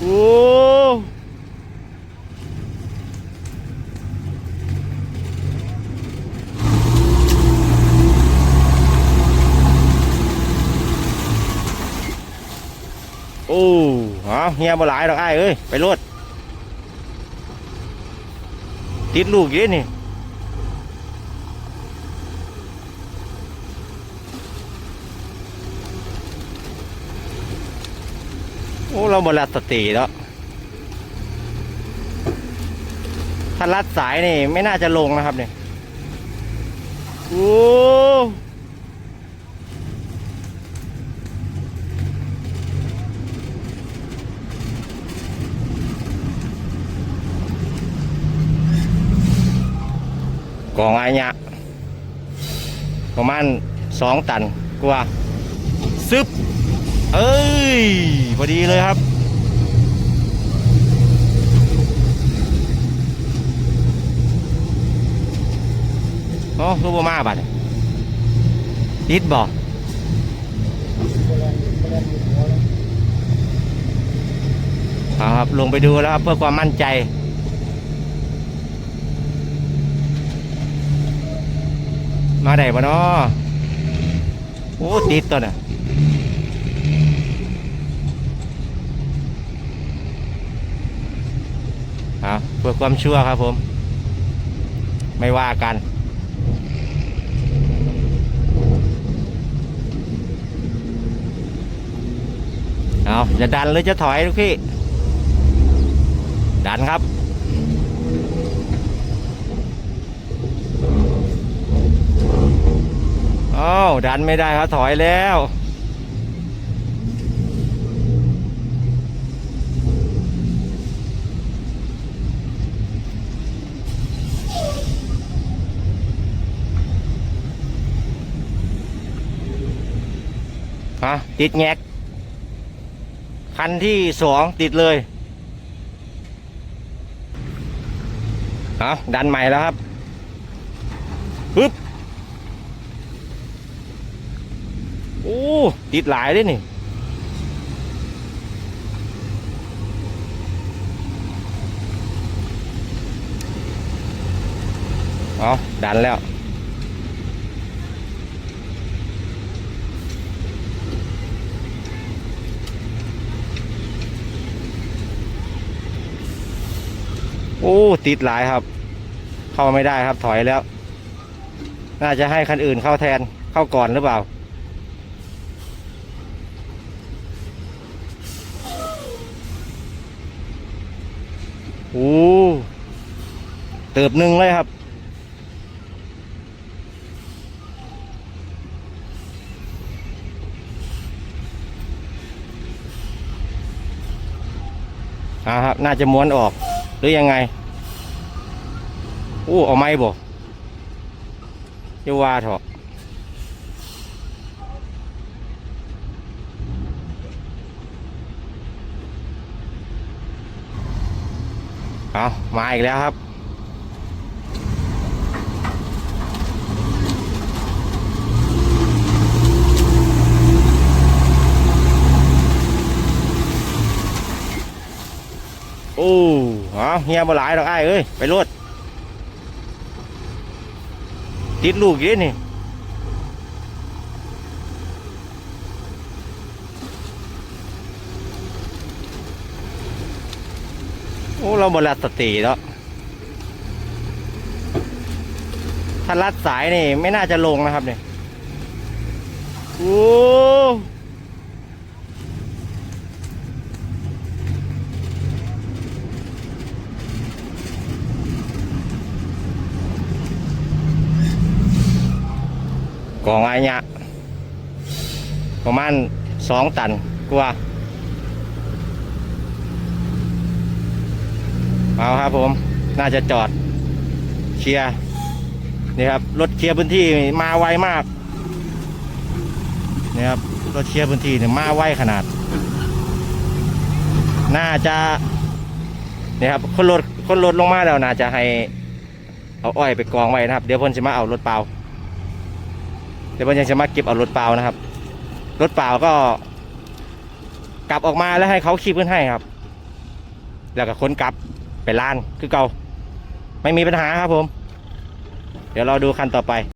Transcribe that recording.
โอ้โอ้เอาเฮียบ่หลายดอกไอ้เอ้ย ไปรถติดลูกอยู่เด้นี่ โอ้เราบรัดสติแล้วถ้ารัดสายนี่ ไม่น่าจะลงนะครับเนี่ยโอ้กองไอเนี่ยประมาณสองตันกว่าซึบ เอ้ยพอดีเลยครับ โอ้รูปมาบัดนี้ติดบ่เอาครับ ลงไปดูแล้วครับ เพื่อความมั่นใจมาได้ปะเนาะโอ้ติดตัวน่ะ เอาเพื่อความชั่วครับผม ไม่ว่ากันเอาจะดันหรือจะถอยลูกพี่ ดันครับ อ้าว ดันไม่ได้ครับ ถอยแล้ว ฮะติดแงก คันที่สองติดเลยเอาดันใหม่แล้วครับปึ๊บโอ้ติดหลายด้วยนี่เอาดันแล้ว อ้ติดหลายครับ เข้าไม่ได้ครับถอยแล้ว น่าจะให้คันอื่นเข้าแทนเข้าก่อนหรือเปล่า โอ้เติบหนึ่งเลยครับอ่าครับ น่าจะม้วนออกหรือยังไง โอ้เอาไม้บ่เยาว่าเถอะเอามาอีกแล้วครับ โอ้เอาเฮียบ่หลายดอกไอ้เอ้ย ไปรถ ติดลูกอยู่นี่โอ้เราบรัดสติแล้วถ้ารัดสายนี่ ไม่น่าจะลงนะครับเนี่ยโอ้ กองไอ้เนี่ยประมาณสองตันกว่าเอาครับผม น่าจะจอดเคลียร์นี่ครับรถเคลียร์พื้นที่มาไวมากนี่ครับรถเคลียร์พื้นที่เนี่ยมาไวขนาด น่าจะนี่ครับคนรถคนรถลงมาแล้วน่าจะให้เอาอ้อยไปกองไว้นะครับ เดี๋ยวพ่นจะมาเอารถเปล่า เดี๋ยวเพิ่นยังจะมาเก็บเอารถเปล่านะครับ รถเปล่าก็ กลับออกมาแล้วให้เขาขี่เพื่อนให้ครับ แล้วก็ค้นกลับไปล้านคือเก่า ไม่มีปัญหาครับผม เดี๋ยวเราดูคันต่อไป